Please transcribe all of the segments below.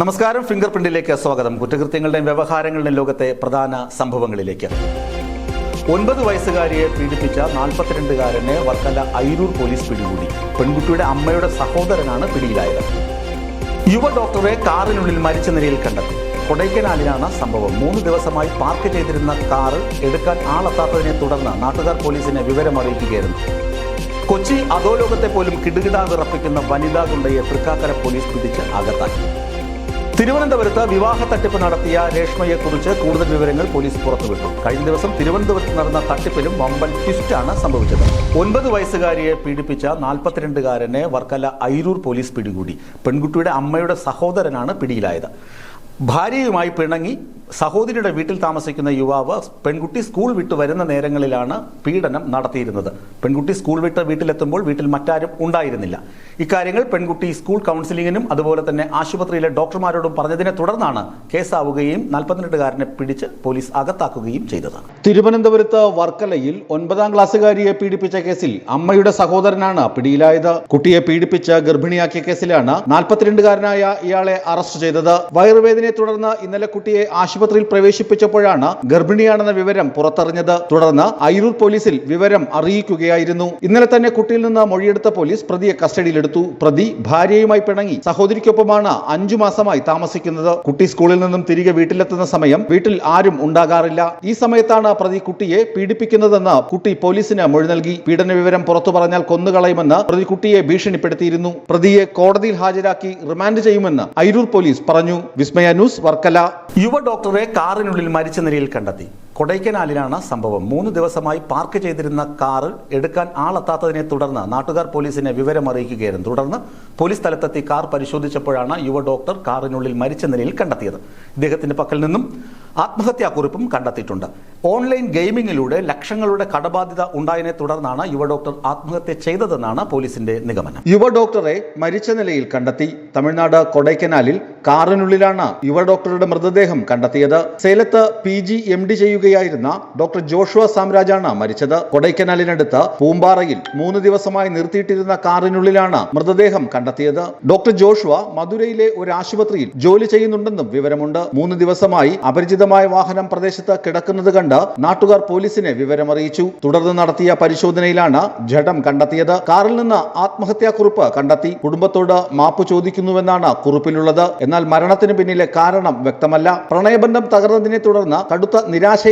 നമസ്കാരം ഫിംഗർ പ്രിന്റിലേക്ക് സ്വാഗതം. കുറ്റകൃത്യങ്ങളുടെയും വ്യവഹാരങ്ങളുടെയും ലോകത്തെ പ്രധാന സംഭവങ്ങളിലേക്ക്. ഒൻപത് വയസ്സുകാരിയെ പീഡിപ്പിച്ച നാൽപ്പത്തിരണ്ടുകാരനെ വർക്കല അയിരൂർ പോലീസ് പിടികൂടി. പെൺകുട്ടിയുടെ അമ്മയുടെ സഹോദരനാണ് പിടിയിലായത്. യുവ ഡോക്ടറെ കാറിനുള്ളിൽ മരിച്ച നിലയിൽ കണ്ടെത്തി. കൊടൈക്കനാലിലാണ് സംഭവം. മൂന്ന് ദിവസമായി പാർക്ക് ചെയ്തിരുന്ന കാറ് എടുക്കാൻ ആളെത്താത്തതിനെ തുടർന്ന് നാട്ടുകാർ പോലീസിനെ വിവരം അറിയിക്കുകയായിരുന്നു. കൊച്ചി അധോലോകത്തെ പോലും കിടുകിടാ വിറപ്പിക്കുന്ന വനിതാ ഗുണ്ടയെ തൃക്കാക്കര പോലീസ് പിടിച്ച് അകത്താക്കി. തിരുവനന്തപുരത്ത് വിവാഹ തട്ടിപ്പ് നടത്തിയ രേഷ്മയെക്കുറിച്ച് കൂടുതൽ വിവരങ്ങൾ പോലീസ് പുറത്തുവിട്ടു. കഴിഞ്ഞ ദിവസം തിരുവനന്തപുരത്ത് നടന്ന തട്ടിപ്പിലും വമ്പൻ ട്വിസ്റ്റാണ് സംഭവിച്ചത്. ഒൻപത് വയസ്സുകാരിയെ പീഡിപ്പിച്ച നാൽപ്പത്തിരണ്ടുകാരനെ വർക്കല അയിരൂർ പോലീസ് പിടികൂടി. പെൺകുട്ടിയുടെ അമ്മയുടെ സഹോദരനാണ് പിടിയിലായത്. ഭാര്യയുമായി പിണങ്ങി സഹോദരിയുടെ വീട്ടിൽ താമസിക്കുന്ന യുവാവ് പെൺകുട്ടി സ്കൂൾ വിട്ട് വരുന്ന നേരങ്ങളിലാണ് പീഡനം നടത്തിയിരുന്നത്. പെൺകുട്ടി സ്കൂൾ വിട്ട് വീട്ടിലെത്തുമ്പോൾ വീട്ടിൽ മറ്റാരും ഉണ്ടായിരുന്നില്ല. ഇക്കാര്യങ്ങൾ പെൺകുട്ടി സ്കൂൾ കൗൺസിലിങ്ങിനും അതുപോലെ തന്നെ ആശുപത്രിയിലെ ഡോക്ടർമാരോടും പറഞ്ഞതിനെ തുടർന്നാണ് കേസാവുകയും നാൽപ്പത്തിരണ്ടുകാരനെ പിടിച്ച് പോലീസ് അകത്താക്കുകയും ചെയ്തത്. തിരുവനന്തപുരത്ത് വർക്കലയിൽ ഒൻപതാം ക്ലാസ്സുകാരിയെ പീഡിപ്പിച്ച കേസിൽ അമ്മയുടെ സഹോദരനാണ് പിടിയിലായത്. കുട്ടിയെ പീഡിപ്പിച്ച് ഗർഭിണിയാക്കിയ കേസിലാണ് നാൽപ്പത്തിരണ്ടുകാരനായ ഇയാളെ അറസ്റ്റ് ചെയ്തത്. വയറുവേദനയെ തുടർന്ന് ഇന്നലെ കുട്ടിയെ ആശുപത്രിയിൽ പ്രവേശിപ്പിച്ചപ്പോഴാണ് ഗർഭിണിയാണെന്ന വിവരം പുറത്തറിഞ്ഞത്. തുടർന്ന് അയിരൂർ പോലീസിൽ വിവരം അറിയിക്കുകയായിരുന്നു. ഇന്നലെ തന്നെ കുട്ടിയിൽ നിന്ന് മൊഴിയെടുത്ത പോലീസ് പ്രതിയെ കസ്റ്റഡിയിലെടുത്തു. പ്രതി ഭാര്യയുമായി പിണങ്ങി സഹോദരിക്കൊപ്പമാണ് അഞ്ചു മാസമായി താമസിക്കുന്നത്. കുട്ടി സ്കൂളിൽ നിന്നും തിരികെ വീട്ടിലെത്തുന്ന സമയം വീട്ടിൽ ആരും ഉണ്ടാകാറില്ല. ഈ സമയത്താണ് പ്രതി കുട്ടിയെ പീഡിപ്പിക്കുന്നതെന്ന് കുട്ടി പോലീസിന് മൊഴി നൽകി. പീഡന വിവരം പുറത്തു പറഞ്ഞാൽ കൊന്നുകളയുമെന്ന് പ്രതി കുട്ടിയെ ഭീഷണിപ്പെടുത്തിയിരുന്നു. പ്രതിയെ കോടതിയിൽ ഹാജരാക്കി റിമാൻഡ് ചെയ്യുമെന്ന് അയിരൂർ പോലീസ് പറഞ്ഞു. വിസ്മയ ന്യൂസ് വർക്കല. യുവ ഡോക്ടറെ കാറിനുള്ളിൽ മരിച്ച നിലയിൽ കണ്ടെത്തി. കൊടൈക്കനാലിലാണ് സംഭവം. മൂന്ന് ദിവസമായി പാർക്ക് ചെയ്തിരുന്ന കാറ് എടുക്കാൻ ആളെത്താത്തതിനെ തുടർന്ന് നാട്ടുകാർ പോലീസിനെ വിവരം അറിയിക്കുകയായിരുന്നു തുടർന്ന് പോലീസ് സ്ഥലത്തെത്തി കാർ പരിശോധിച്ചപ്പോഴാണ് യുവ ഡോക്ടർ കാറിനുള്ളിൽ മരിച്ച നിലയിൽ കണ്ടെത്തിയത്. ഇദ്ദേഹത്തിന്റെ പക്കൽ നിന്നും ആത്മഹത്യാക്കുറിപ്പും കണ്ടെത്തിയിട്ടുണ്ട്. ഓൺലൈൻ ഗെയിമിങ്ങിലൂടെ ലക്ഷങ്ങളുടെ കടബാധ്യത ഉണ്ടായതിനെ തുടർന്നാണ് യുവ ഡോക്ടർ ആത്മഹത്യ ചെയ്തതെന്നാണ് പോലീസിന്റെ നിഗമനം. യുവ ഡോക്ടറെ മരിച്ച നിലയിൽ കണ്ടെത്തി. തമിഴ്നാട് കൊടൈക്കനാലിൽ കാറിനുള്ളിലാണ് യുവ ഡോക്ടറുടെ മൃതദേഹം കണ്ടെത്തിയത്. സേലത്ത് പി ജി എം ഡി ചെയ്യുകയായിരുന്ന ഡോക്ടർ ജോഷുവ സാമ്രാജാണ് മരിച്ചത്. കൊടൈക്കനാലിനടുത്ത് പൂമ്പാറയിൽ മൂന്ന് ദിവസമായി നിർത്തിയിട്ടിരുന്ന കാറിനുള്ളിലാണ് മൃതദേഹം കണ്ടെത്തിയത്. ഡോക്ടർ ജോഷുവ മധുരയിലെ ഒരു ആശുപത്രിയിൽ ജോലി ചെയ്യുന്നുണ്ടെന്നും വിവരമുണ്ട്. മൂന്ന് ദിവസമായി അപരിചിതമായ വാഹനം പ്രദേശത്ത് കിടക്കുന്നത് കണ്ട് നാട്ടുകാർ പോലീസിനെ വിവരമറിയിച്ചു. തുടർന്ന് നടത്തിയ പരിശോധനയിലാണ് ജഡം കണ്ടെത്തിയത്. കാറിൽ നിന്ന് ആത്മഹത്യാക്കുറിപ്പ് കണ്ടെത്തി. കുടുംബത്തോട് മാപ്പ് ചോദിക്കുന്നുവെന്നാണ് കുറിപ്പിലുള്ളത്. എന്നാൽ മരണത്തിന് പിന്നിലെ കാരണം വ്യക്തമല്ല. പ്രണയബന്ധം തകർന്നതിനെ തുടർന്ന് കടുത്ത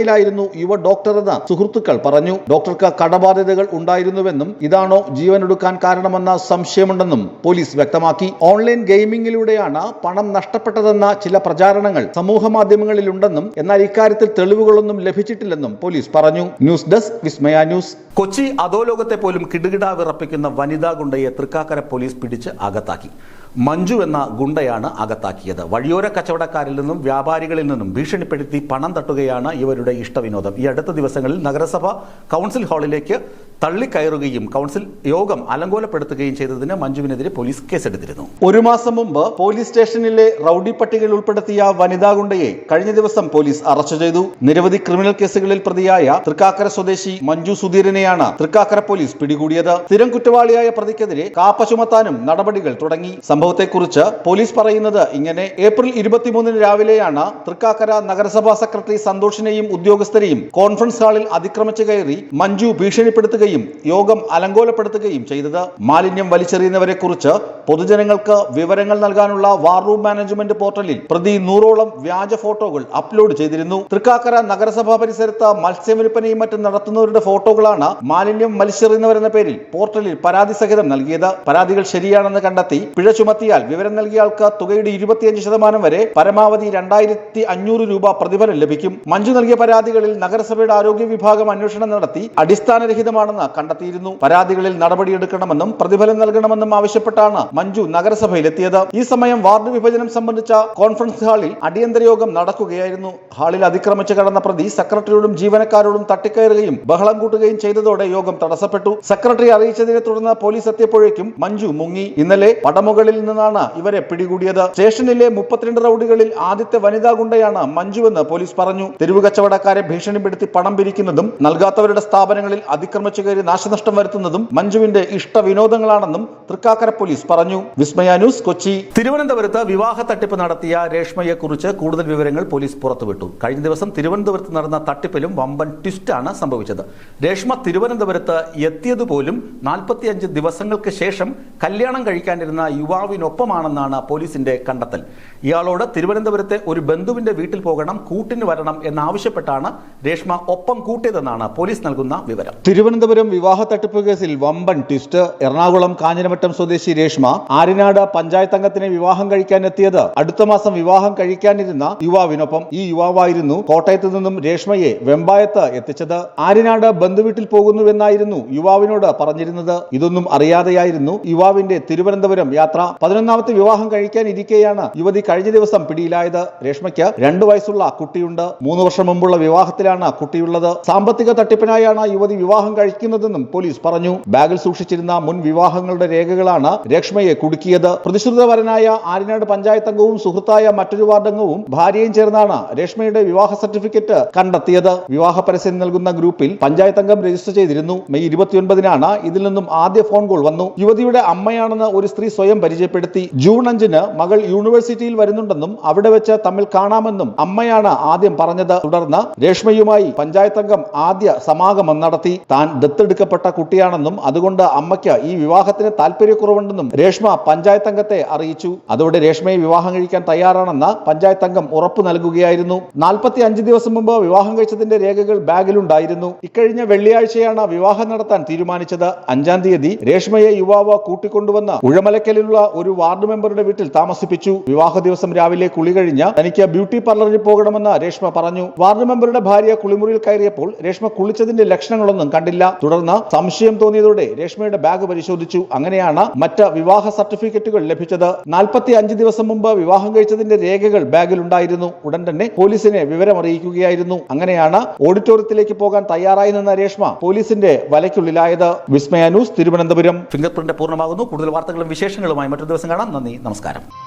നിരാശയിലായിരുന്നു യുവ ഡോക്ടറെന്ന് സുഹൃത്തുക്കൾ പറഞ്ഞു. ഡോക്ടർക്ക് കടബാധ്യതകൾ ഉണ്ടായിരുന്നുവെന്നും ഇതാണോ ജീവനൊടുക്കാൻ കാരണമെന്ന സംശയമുണ്ടെന്നും പോലീസ് വ്യക്തമാക്കി. ഓൺലൈൻ ഗെയിമിംഗിലൂടെയാണ് പണം നഷ്ടപ്പെട്ടതെന്ന ചില പ്രചാരണങ്ങൾ സമൂഹ മാധ്യമങ്ങളിലുണ്ടെന്നും എന്നാൽ ഇക്കാര്യത്തിൽ തെളിവുകളൊന്നും ലഭിച്ചിട്ടില്ലെന്നും പോലീസ് പറഞ്ഞു. News desk Vismaya news. Kochi അധോലോകത്തെ പോലും കിടുകിടാ വിറപ്പിക്കുന്ന വനിതാ ഗുണ്ടയെ തൃക്കാക്കര പോലീസ് പിടിച്ച് അകത്താക്കി. മഞ്ജു എന്ന ഗുണ്ടയാണ് അകത്താക്കിയത്. വഴിയോര കച്ചവടക്കാരിൽ നിന്നും വ്യാപാരികളിൽ നിന്നും ഭീഷണിപ്പെടുത്തി പണം തട്ടുകയാണ് ഇവരുടെ ഇഷ്ടവിനോദം. ഈ അടുത്ത ദിവസങ്ങളിൽ നഗരസഭ കൗൺസിൽ ഹാളിലേക്ക് തള്ളിക്കയറുകയും കൗൺസിൽ യോഗം അലങ്കോലപ്പെടുത്തുകയും ചെയ്തതിന് മഞ്ജുവിനെതിരെ പോലീസ് കേസെടുത്തിരുന്നു. ഒരു മാസം മുമ്പ് പോലീസ് സ്റ്റേഷനിലെ റൌഡി പട്ടികയിൽ ഉൾപ്പെടുത്തിയ വനിതാ ഗുണ്ടയെ കഴിഞ്ഞ ദിവസം പോലീസ് അറസ്റ്റ് ചെയ്തു. നിരവധി ക്രിമിനൽ കേസുകളിൽ പ്രതിയായ തൃക്കാക്കര സ്വദേശി മഞ്ജു സുധീരനെയാണ് തൃക്കാക്കര പോലീസ് പിടികൂടിയത്. സ്ഥിരം കുറ്റവാളിയായ പ്രതിക്കെതിരെ കാപ്പ ചുമത്താനും നടപടികൾ തുടങ്ങി. സംഭവത്തെക്കുറിച്ച് പോലീസ് പറയുന്നത് ഇങ്ങനെ. ഏപ്രിൽ ഇരുപത്തിമൂന്നിന് രാവിലെയാണ് തൃക്കാക്കര നഗരസഭാ സെക്രട്ടറി സന്തോഷിനെയും ഉദ്യോഗസ്ഥരെയും കോൺഫറൻസ് ഹാളിൽ അതിക്രമിച്ചു കയറി മഞ്ജു ഭീഷണിപ്പെടുത്തുകയും യോഗം അലങ്കോലപ്പെടുത്തുകയും ചെയ്തത്. മാലിന്യം വലിച്ചെറിയുന്നവരെ കുറിച്ച് പൊതുജനങ്ങൾക്ക് വിവരങ്ങൾ നൽകാനുള്ള വാർ റൂം മാനേജ്മെന്റ് പോർട്ടലിൽ പ്രതി നൂറോളം വ്യാജ ഫോട്ടോകൾ അപ്ലോഡ് ചെയ്തിരുന്നു. തൃക്കാക്കര നഗരസഭാ പരിസരത്ത് മത്സ്യവിൽപ്പനയും മറ്റും നടത്തുന്നവരുടെ ഫോട്ടോകളാണ് മാലിന്യം വലിച്ചെറിയുന്നവരെന്ന പേരിൽ പോർട്ടലിൽ പരാതി സഹിതം നൽകിയത്. പരാതികൾ ശരിയാണെന്ന് കണ്ടെത്തി പിഴ ചുമത്തിയാൽ വിവരം നൽകിയ ആൾക്ക് തുകയുടെ ഇരുപത്തിയഞ്ച് ശതമാനം വരെ പരമാവധി രണ്ടായിരത്തി അഞ്ഞൂറ് രൂപ പ്രതിഫലം ലഭിക്കും. മഞ്ജു നൽകിയ പരാതികളിൽ നഗരസഭയുടെ ആരോഗ്യ വിഭാഗം അന്വേഷണം നടത്തി അടിസ്ഥാനരഹിതമാണെന്ന് കണ്ടെത്തിയിരുന്നു. പരാതികളിൽ നടപടിയെടുക്കണമെന്നും പ്രതിഫലം നൽകണമെന്നും ആവശ്യപ്പെട്ടാണ് മഞ്ജു നഗരസഭയിലെത്തിയത്. ഈ സമയം വാർഡ് വിഭജനം സംബന്ധിച്ച കോൺഫറൻസ് ഹാളിൽ അടിയന്തര യോഗം നടക്കുകയായിരുന്നു. ഹാളിൽ അതിക്രമിച്ചു കടന്ന പ്രതി സെക്രട്ടറിയോടും ജീവനക്കാരോടും തട്ടിക്കയറുകയും ബഹളം കൂട്ടുകയും ചെയ്തതോടെ യോഗം തടസ്സപ്പെട്ടു. സെക്രട്ടറി അറിയിച്ചതിനെ തുടർന്ന് പോലീസ് എത്തിയപ്പോഴേക്കും മഞ്ജു മുങ്ങി. ഇന്നലെ പടമുകളിൽ നിന്നാണ് ഇവരെ പിടികൂടിയത്. സ്റ്റേഷനിലെ മുപ്പത്തിരണ്ട് റൌഡികളിൽ ആദ്യത്തെ വനിതാ ഗുണ്ടയാണ് മഞ്ജുവെന്ന് പോലീസ് പറഞ്ഞു. തെരുവ് കച്ചവടക്കാരെ ഭീഷണിപ്പെടുത്തി പണം പിരിക്കുന്നതും നൽകാത്തവരുടെ സ്ഥാപനങ്ങളിൽ അതിക്രമിച്ചു കയറി നാശനഷ്ടം വരുത്തുന്നതും മഞ്ജുവിന്റെ ഇഷ്ട വിനോദങ്ങളാണെന്നും തൃക്കാക്കര പോലീസ് പറഞ്ഞു. വിസ്മയ ന്യൂസ് കൊച്ചി. തിരുവനന്തപുരത്ത് വിവാഹ തട്ടിപ്പ് നടത്തിയ രേഷ്മയെക്കുറിച്ച് കൂടുതൽ വിവരങ്ങൾ പോലീസ് പുറത്തുവിട്ടു. കഴിഞ്ഞ ദിവസം തിരുവനന്തപുരത്ത് നടന്ന തട്ടിപ്പിലും വമ്പൻ ട്വിസ്റ്റാണ് സംഭവിച്ചത്. രേഷ്മ തിരുവനന്തപുരത്ത് എത്തിയതുപോലും നാൽപ്പത്തിയഞ്ച് ദിവസങ്ങൾക്ക് ശേഷം കല്യാണം കഴിക്കാനിരുന്ന യുവാവിനൊപ്പമാണെന്നാണ് പോലീസിന്റെ കണ്ടെത്തൽ. ഇയാളോട് തിരുവനന്തപുരത്തെ ഒരു ബന്ധുവിന്റെ വീട്ടിൽ പോകണം കൂട്ടിന് വരണം എന്നാവശ്യപ്പെട്ടാണ് രേഷ്മ ഒപ്പം കൂട്ടിയതെന്നാണ് പോലീസ് നൽകുന്ന വിവരം. തിരുവനന്തപുരം വിവാഹ തട്ടിപ്പ് കേസിൽ വമ്പൻ ട്വിസ്റ്റ്. എറണാകുളം കാഞ്ഞിരമറ്റം സ്വദേശി രേഷ്മ ആര്യനാട് പഞ്ചായത്ത് അംഗത്തിനെ വിവാഹം കഴിക്കാൻ എത്തിയത്. അടുത്ത മാസം വിവാഹം കഴിക്കാനിരുന്ന യുവാവിനൊപ്പം ഈ യുവാവായിരുന്നു കോട്ടയത്ത് നിന്നും രേഷ്മയെ വെമ്പായത്ത് എത്തിച്ചത്. ആര്യനാട് ബന്ധുവീട്ടിൽ പോകുന്നുവെന്നായിരുന്നു യുവാവിനോട് പറഞ്ഞിരുന്നത്. ഇതൊന്നും അറിയാതെയായിരുന്നു യുവാവിന്റെ തിരുവനന്തപുരം യാത്ര. പതിനൊന്നാമത്തെ വിവാഹം കഴിക്കാനിരിക്കെയാണ് യുവതി കഴിഞ്ഞ ദിവസം പിടിയിലായത്. രേഷ്മയ്ക്ക് രണ്ടു വയസ്സുള്ള കുട്ടിയുണ്ട്. മൂന്ന് വർഷം മുമ്പുള്ള വിവാഹത്തിലാണ് കുട്ടിയുള്ളത്. സാമ്പത്തിക തട്ടിപ്പിനായാണ് യുവതി വിവാഹം കഴിക്കുന്നതെന്നും പോലീസ് പറഞ്ഞു. ബാഗിൽ സൂക്ഷിച്ചിരുന്ന മുൻ വിവാഹങ്ങളുടെ രേഖകളാണ് രക്ഷ്മയെ കുടുക്കിയത്. പ്രതിശ്രുതവരനായ ആര്യനാട് പഞ്ചായത്ത് അംഗവും സുഹൃത്തായ മറ്റൊരു വാർഡംഗവും ഭാര്യയും ചേർന്നാണ് രേഷ്മയുടെ വിവാഹ സർട്ടിഫിക്കറ്റ് കണ്ടെത്തിയത്. വിവാഹ പരസ്യം നൽകുന്ന ഗ്രൂപ്പിൽ പഞ്ചായത്ത് അംഗം രജിസ്റ്റർ ചെയ്തിരുന്നു. മെയ് ഇരുപത്തിയൊൻപതിനാണ് ഇതിൽ നിന്നും ആദ്യ ഫോൺ കോൾ വന്നു. യുവതിയുടെ അമ്മയാണെന്ന് ഒരു സ്ത്രീ സ്വയം പരിചയപ്പെടുത്തി. ജൂൺ അഞ്ചിന് മകൾ യൂണിവേഴ്സിറ്റിയിൽ വരുന്നുണ്ടെന്നും അവിടെ വെച്ച് തമ്മിൽ കാണാമെന്നും അമ്മയാണ് ആദ്യം പറഞ്ഞത്. തുടർന്ന് രേഷ്മയുമായി പഞ്ചായത്ത് അംഗം ആദ്യ സമാഗമം നടത്തി. താൻ ദത്തെടുക്കപ്പെട്ട കുട്ടിയാണെന്നും അതുകൊണ്ട് അമ്മയ്ക്ക് ഈ വിവാഹത്തിന് താല്പര്യക്കുറവുണ്ടെന്നും രേഷ്മ പഞ്ചായത്ത് അംഗത്തെ അറിയിച്ചു. അതോടെ രേഷ്മയെ വിവാഹം കഴിക്കാൻ തയ്യാറാണെന്ന് പഞ്ചായത്ത് അംഗം ഉറപ്പു നൽകുകയായിരുന്നു. നാൽപ്പത്തി അഞ്ച് ദിവസം മുമ്പ് വിവാഹം കഴിച്ചതിന്റെ രേഖകൾ ബാഗിലുണ്ടായിരുന്നു. ഇക്കഴിഞ്ഞ വെള്ളിയാഴ്ചയാണ് വിവാഹം നടത്താൻ തീരുമാനിച്ചത്. അഞ്ചാം തീയതി രേഷ്മയെ യുവാവ് കൂട്ടിക്കൊണ്ടുവന്ന് ഉഴമലക്കലിലുള്ള ഒരു വാർഡ് മെമ്പറുടെ വീട്ടിൽ താമസിപ്പിച്ചു. വിവാഹ ദിവസം രാവിലെ കുളി കഴിഞ്ഞ് തനിക്ക് ബ്യൂട്ടി പാർലറിൽ പോകണമെന്ന് രേഷ്മ പറഞ്ഞു. വാർഡ് മെമ്പറുടെ ഭാര്യ കുളിമുറിയിൽ കയറിയപ്പോൾ രേഷ്മ കുളിച്ചതിന്റെ ലക്ഷണങ്ങളൊന്നും കണ്ടില്ല. തുടർന്ന് സംശയം തോന്നിയതോടെ രേഷ്മയുടെ ബാഗ് പരിശോധിച്ചു. അങ്ങനെയാണ് മറ്റ് വിവാഹ സർട്ടിഫിക്കറ്റുകൾ ലഭിച്ചത്. നാൽപ്പത്തി അഞ്ച് ദിവസം മുമ്പ് വിവാഹം കഴിച്ചതിന്റെ രേഖകൾ ബാഗിൽ ഉണ്ടായിരുന്നു ഉടൻ തന്നെ പോലീസിനെ വിവരം അറിയിക്കുകയായിരുന്നു അങ്ങനെയാണ് ഓഡിറ്റോറിയത്തിലേക്ക് പോകാൻ തയ്യാറായി നിന്ന രേഷ്മ പോലീസിന്റെ വലയ്ക്കുള്ളിലായത്. Vismaya news Thiruvananthapuram. Fingerprint പൂർണമാകുന്നു. കൂടുതൽ വാർത്തകളും വിശേഷങ്ങളുമായി മറ്റൊരു ദിവസം കാണാം. നന്ദി നമസ്കാരം.